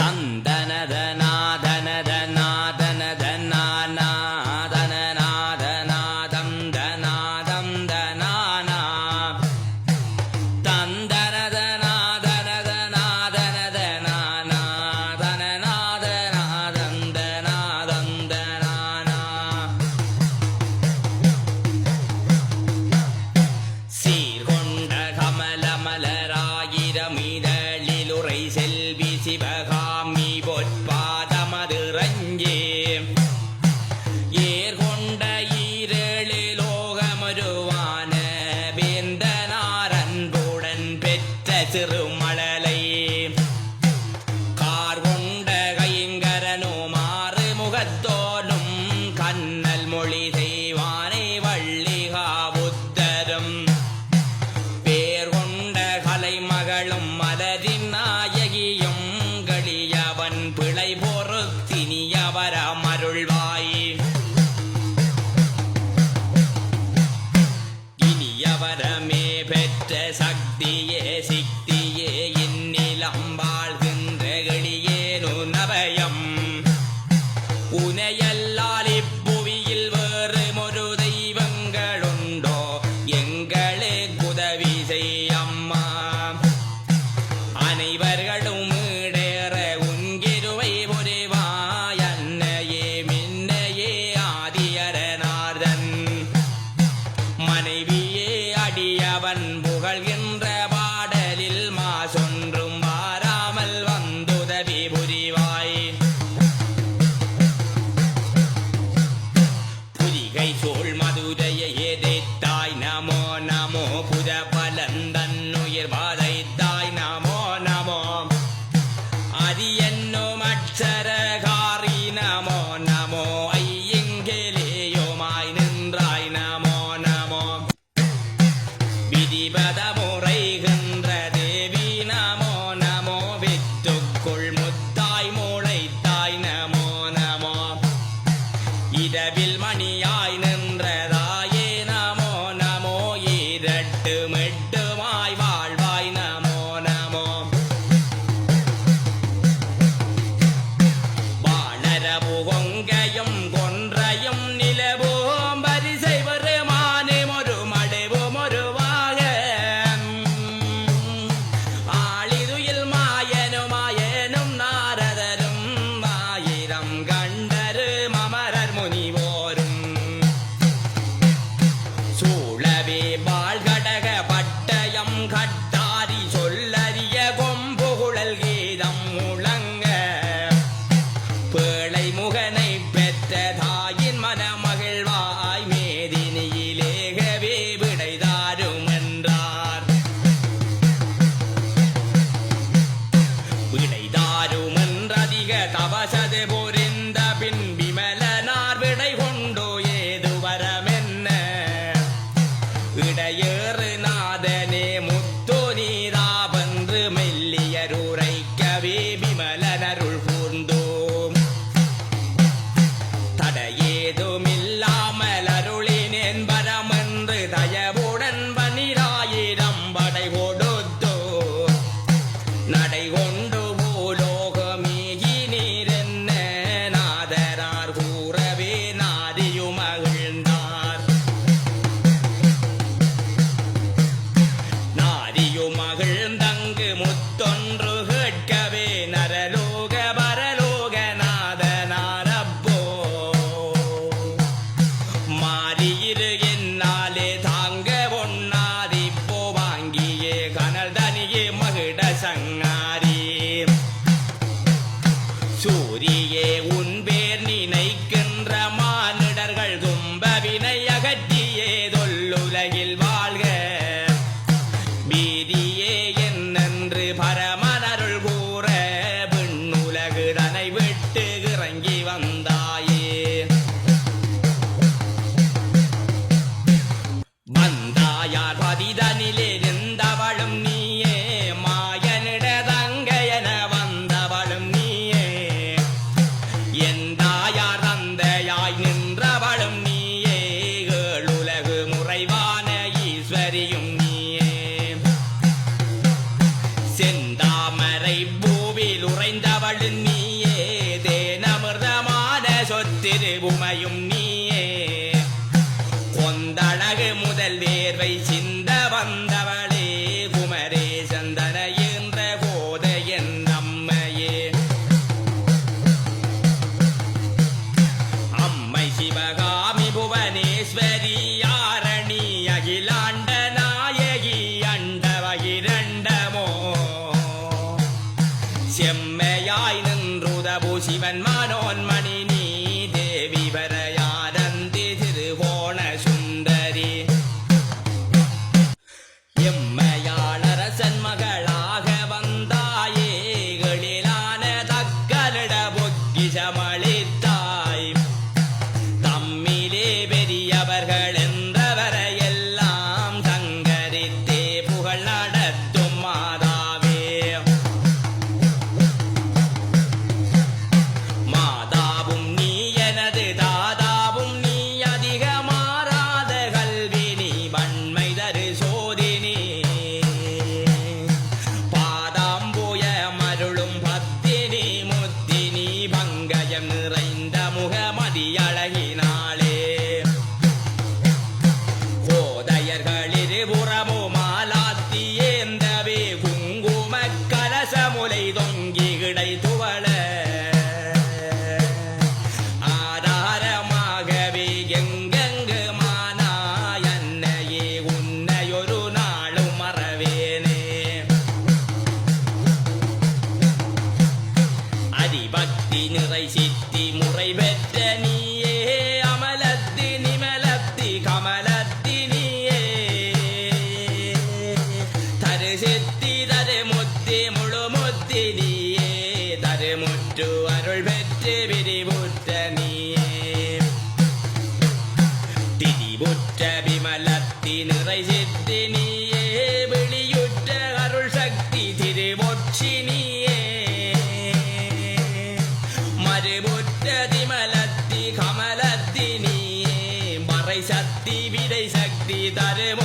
தந்தனதன இறங்கி. ஏர்கொண்ட ஈரேழு லோகமொருவான வேந்தனாரன்புடன் பெற்ற சிறுமழலை கார் கொண்ட கைங்கரனோ மாறு முகத்தோ விதிபதமுறைகின்ற தேவி நமோ நமோ வித்துக்குள் முத்தாய் மூளைத்தாய் நமோ நமோ. இடவில் மணியாய் நின்றதாயே நமோ நமோ. ஈரட்டு மெட்டு baby, my lad, 北京。முற்றதி மலத்தி கமலத்தி நீ மறை சக்தி விடை சக்தி தரும